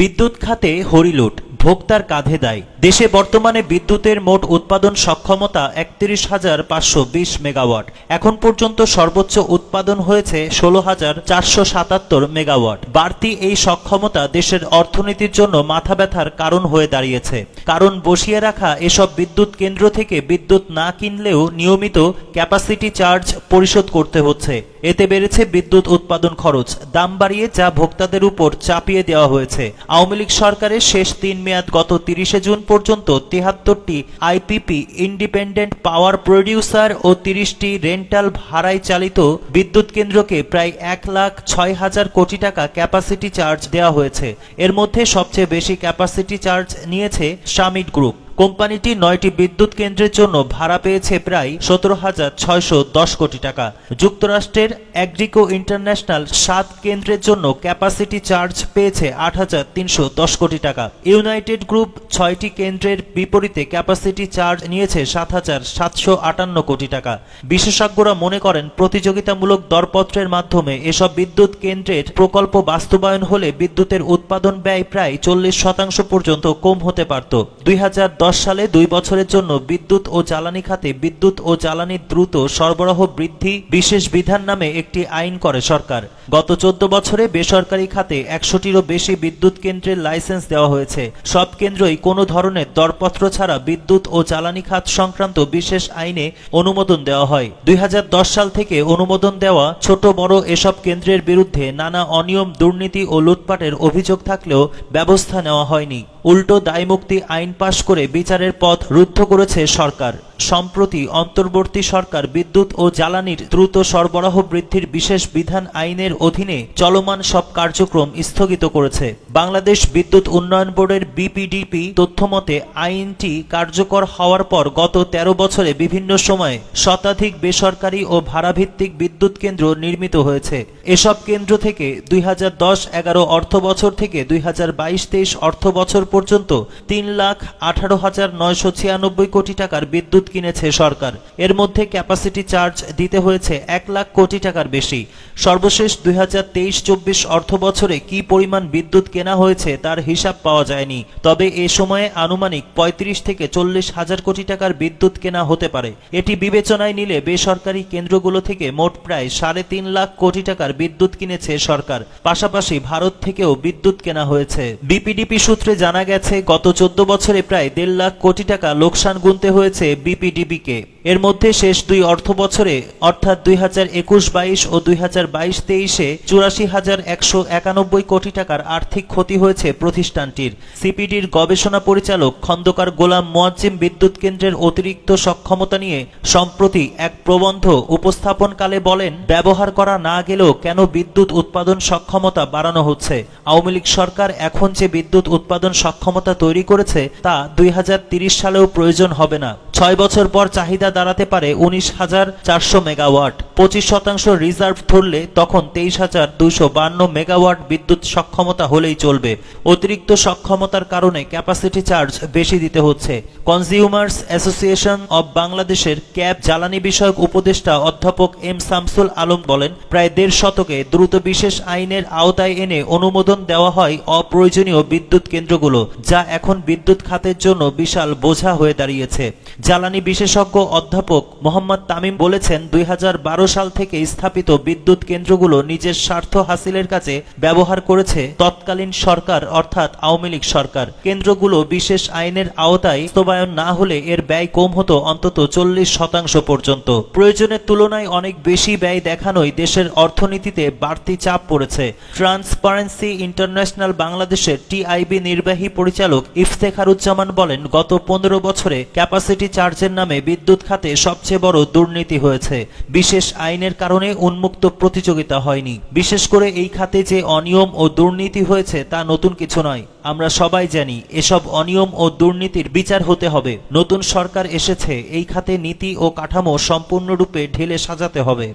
বিদ্যুৎ খাতে হরিলুট ভোক্তার কাঁধে দায়। দেশে বর্তমানে বিদ্যুতের মোট উৎপাদন সক্ষমতা একত্রিশ হাজার পাঁচশো বিশ মেগাওয়াট। এখন পর্যন্ত সর্বোচ্চ উৎপাদন হয়েছে ষোলো হাজার চারশো সাতাত্তর মেগাওয়াট। বাড়তি এই সক্ষমতা দেশের অর্থনীতির জন্য মাথা ব্যথার কারণ হয়ে দাঁড়িয়েছে। কারণ বসিয়ে রাখা এসব বিদ্যুৎ কেন্দ্র থেকে বিদ্যুৎ না কিনলেও নিয়মিত ক্যাপাসিটি চার্জ পরিশোধ করতে হচ্ছে। এতে বেড়েছে বিদ্যুৎ উৎপাদন খরচ। দাম বাড়িয়ে যা ভোক্তাদের উপর চাপিয়ে দেওয়া হয়েছে। আওয়ামী লীগ সরকারের শেষ তিন মেয়াদ গত তিরিশে জুন পর্যন্ত তেহাত্তরটি আইপিপি ইন্ডিপেন্ডেন্ট পাওয়ার প্রডিউসার ও তিরিশটি রেন্টাল ভাড়ায় চালিত বিদ্যুৎ কেন্দ্রকে প্রায় এক লাখ ছয় হাজার কোটি টাকা ক্যাপাসিটি চার্জ দেওয়া হয়েছে। এর মধ্যে সবচেয়ে বেশি ক্যাপাসিটি চার্জ নিয়েছে সামিট গ্রুপ। কোম্পানিটি নয়টি বিদ্যুৎ কেন্দ্রের জন্য ভাড়া পেয়েছে প্রায় সতেরো হাজার ছয়শো দশ কোটি টাকা। যুক্তরাষ্ট্রের অ্যাগ্রিকো ইন্টারন্যাশনাল সাত কেন্দ্রের জন্য ক্যাপাসিটি চার্জ পেয়েছে আট হাজার তিনশো দশ কোটি টাকা। ইউনাইটেড গ্রুপ ছয়টি কেন্দ্রের বিপরীতে ক্যাপাসিটি চার্জ নিয়েছে সাত হাজার সাতশো আটান্ন কোটি টাকা। বিশেষজ্ঞরা মনে করেন, প্রতিযোগিতামূলক দরপত্রের মাধ্যমে এসব বিদ্যুৎ কেন্দ্রের প্রকল্প বাস্তবায়ন হলে বিদ্যুতের উৎপাদন ব্যয় প্রায় চল্লিশ শতাংশ পর্যন্ত কম হতে পারত। দুই হাজার সালে দুই বছরের জন্য বিদ্যুৎ ও জ্বালানি খাতে বিদ্যুৎ ও জ্বালানির দ্রুত সরবরাহ বৃদ্ধি বিশেষ বিধান নামে একটি আইন করে সরকার। গত চোদ্দ বছরে বেসরকারি খাতে একশোটিরও বেশি বিদ্যুৎ কেন্দ্রের লাইসেন্স দেওয়া হয়েছে। সব কেন্দ্রই কোনো ধরনের দরপত্র ছাড়া বিদ্যুৎ ও জ্বালানি খাত সংক্রান্ত বিশেষ আইনে অনুমোদন দেওয়া হয়। দুই হাজার দশ সাল থেকে অনুমোদন দেওয়া ছোট বড় এসব কেন্দ্রের বিরুদ্ধে নানা অনিয়ম, দুর্নীতি ও লুটপাটের অভিযোগ থাকলেও ব্যবস্থা নেওয়া হয়নি। উল্টো দায়মুক্তি আইন পাশ করে বিচারের পথ রুদ্ধ করেছে সরকার। সম্প্রতি অন্তর্বর্তী সরকার বিদ্যুৎ ও জ্বালানির দ্রুত সরবরাহ বৃদ্ধির বিশেষ বিধান আইনের অধীনে চলমান সব কার্যক্রম স্থগিত করেছে। বাংলাদেশ বিদ্যুৎ উন্নয়ন বোর্ডের বিপিডিপি তথ্যমতে আইনটি কার্যকর হওয়ার পর গত ১৩ বছরে বিভিন্ন সময়ে শতাধিক বেসরকারি ও ভাড়াভিত্তিক বিদ্যুৎ কেন্দ্র নির্মিত হয়েছে। এসব কেন্দ্র থেকে দুই হাজার দশ এগারো অর্থ বছর থেকে দুই হাজার বাইশ তেইশ অর্থ বছর পর্যন্ত তিন লাখ আঠারো হাজার নয়শো ছিয়ানব্বই কোটি টাকার বিদ্যুৎ কিনেছে সরকার। এর মধ্যে ক্যাপাসিটি চার্জ দিতে হয়েছে এক লাখ কোটি টাকার বেশি। সর্বশেষ দুই হাজার তেইশ চব্বিশ অর্থ বছরে কি পরিমাণ বিদ্যুৎ কেনা হয়েছে তার হিসাব পাওয়া যায়নি। তবে এ সময়ে আনুমানিক পঁয়ত্রিশ থেকে চল্লিশ হাজার কোটি টাকার বিদ্যুৎ কেনা হতে পারে। এটি বিবেচনায় নিলে বেসরকারি কেন্দ্রগুলো থেকে মোট প্রায় সাড়ে তিন লাখ কোটি টাকার বিদ্যুৎ কিনেছে সরকার। পাশাপাশি ভারত থেকেও বিদ্যুৎ কেনা হয়েছে। বিপিডিপি সূত্রে জানা গেছে, গত চোদ্দ বছরে প্রায় দেড় লাখ কোটি টাকা লোকসান গুনতে হয়েছে বিপিডিবিকে। এর মধ্যে শেষ দুই অর্থ বছরে, অর্থাৎ দুই হাজার একুশ বাইশ ও দুই হাজার বাইশ তেইশে চুরাশি হাজার একশো একানব্বই কোটি টাকার আর্থিক ক্ষতি হয়েছে প্রতিষ্ঠানটির। সিপিডির গবেষণা পরিচালক খন্দকার গোলাম মোয়াজ্জিম বিদ্যুৎ কেন্দ্রের অতিরিক্ত সক্ষমতা নিয়ে সম্প্রতি এক প্রবন্ধ উপস্থাপনকালে বলেন, ব্যবহার করা না গেলেও কেন বিদ্যুৎ উৎপাদন সক্ষমতা বাড়ানো হচ্ছে? আওয়ামী লীগ সরকার এখন যে বিদ্যুৎ উৎপাদন সক্ষমতা তৈরি করেছে তা দুই সালেও প্রয়োজন হবে না। ছয় বছর পর চাহিদা দাঁড়াতে পারে উনিশ হাজার চারশো মেগাওয়াট। পঁচিশ শতাংশ রিজার্ভ ধরলে তখন তেইশ হাজার দুইশো বান্ন মেগাওয়াট বিদ্যুৎ সক্ষমতা হলেই চলবে। অতিরিক্ত সক্ষমতার কারণে ক্যাপাসিটি চার্জ বেশি দিতে হচ্ছে। কনজিউমার্স অ্যাসোসিয়েশন অব বাংলাদেশের ক্যাব জ্বালানি বিষয়ক উপদেষ্টা অধ্যাপক এম শামসুল আলম বলেন, প্রায় দেড় শতকে দ্রুত বিশেষ আইনের আওতায় এনে অনুমোদন দেওয়া হয় অপ্রয়োজনীয় বিদ্যুৎ কেন্দ্রগুলো, যা এখন বিদ্যুৎ খাতের জন্য বিশাল বোঝা হয়ে দাঁড়িয়েছে। জ্বালানি বিশেষজ্ঞ অধ্যাপক মোহাম্মদ তামিম বলেছেন, দুই হাজার বারো সাল থেকে স্থাপিত বিদ্যুৎ কেন্দ্রগুলো নিজের স্বার্থ হাসিলের কাছে ব্যবহার করেছে তৎকালীন সরকার অর্থাৎ আওয়ামী লীগ সরকার। কেন্দ্রগুলো বিশেষ আইনের আওতায় বাস্তবায়ন না হলে এর ব্যয় কম হতো অন্তত চল্লিশ শতাংশ পর্যন্ত। প্রয়োজনের তুলনায় অনেক বেশি ব্যয় দেখানোই দেশের অর্থনীতিতে বাড়তি চাপ পড়েছে। ট্রান্সপারেন্সি ইন্টারন্যাশনাল বাংলাদেশের টিআইবি নির্বাহী পরিচালক ইফতেখারুজ্জামান বলেন, গত পনেরো বছরে ক্যাপাসিটি চার্জের নামে বিদ্যুৎ খাতে সবচেয়ে বড় দুর্নীতি হয়েছে। বিশেষ আইনের কারণে উন্মুক্ত প্রতিযোগিতা হয়নি। বিশেষ করে এই খাতে যে অনিয়ম ও দুর্নীতি হয়েছে তা নতুন কিছু নয়। আমরা সবাই জানি, এসব অনিয়ম ও দুর্নীতির বিচার হতে হবে। নতুন সরকার এসেছে, এই খাতে নীতি ও কাঠামো সম্পূর্ণরূপে ঢেলে সাজাতে হবে।